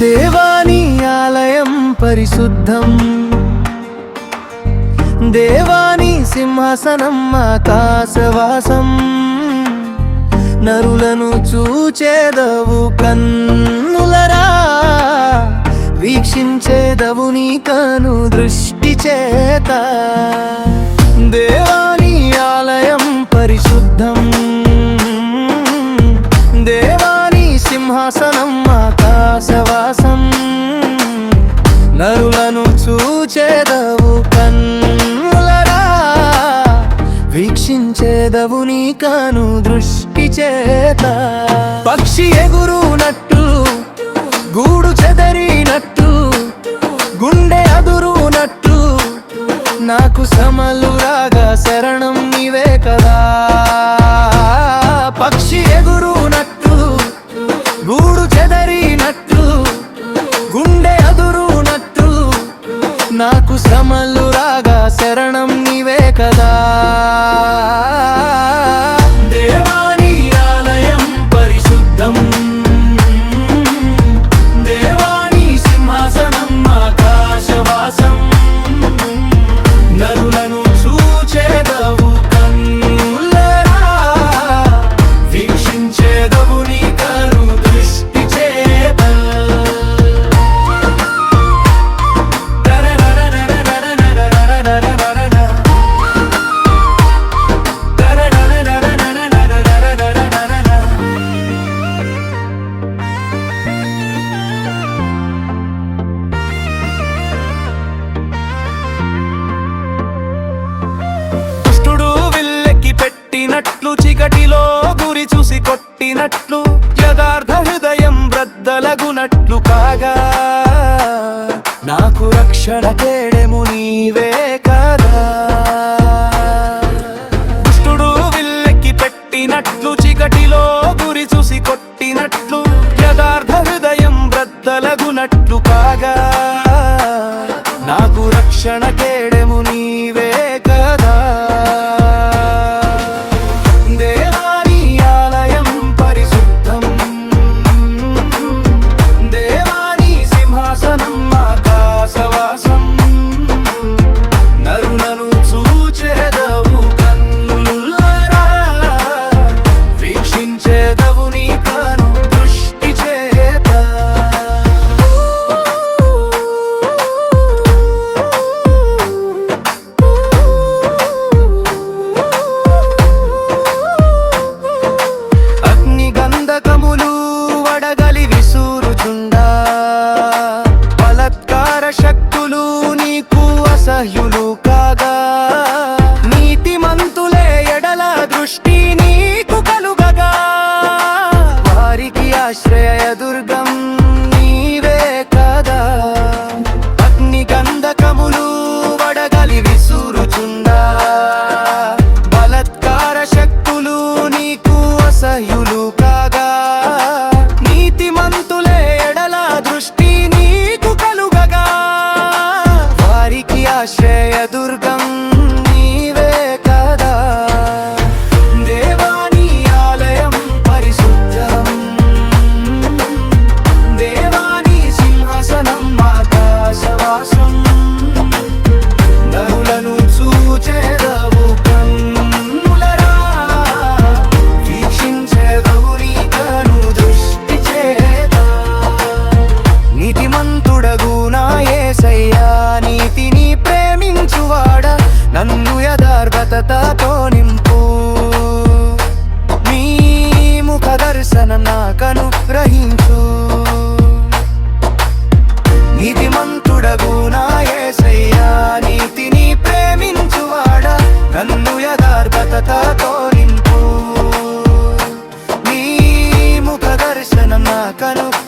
దేవాని ఆలయం పరిశుద్ధం. దేవాని సింహాసనం ఆకాశవాసం. నరులను చూచేదవు కన్నులరా. వీక్షించేదవు నీ కను దృష్టి చేత. దేవాని ఆలయం పరిశుద్ధం. వీక్షించేదవు నీ కాను దృష్టి చేత. పక్షి ఎగురునట్టు గూడు చెదరినట్టు గుండె అదురునట్టు నాకు సమలు రాగా శరణం నీవే కదా. పక్షి ఎగురునట్టు గూడు రక్షణ కేడెము నీవే కదా. దుష్టుడు విల్లెక్కి పెట్టినట్లు చికటిలో గురి చూసి కొట్టినట్లు యథార్థ ఆశ్రయ దుర్గం నీవే కదా. అగ్ని గంధకములు వడగలి విసురుచుందా బలత్కార శక్తులు నీకు అసహ్యులు కాగా. నీతిమంతులే ఎడల దృష్టి నీకు కలుగగా. వారికి ఆశ్రయ దుర్గం దేవుడగు నాయసయ్యా నీతిని ప్రేమించువాడా నన్ను యథార్థతతో నింపు. నీ ముఖ దర్శనం నా కనుక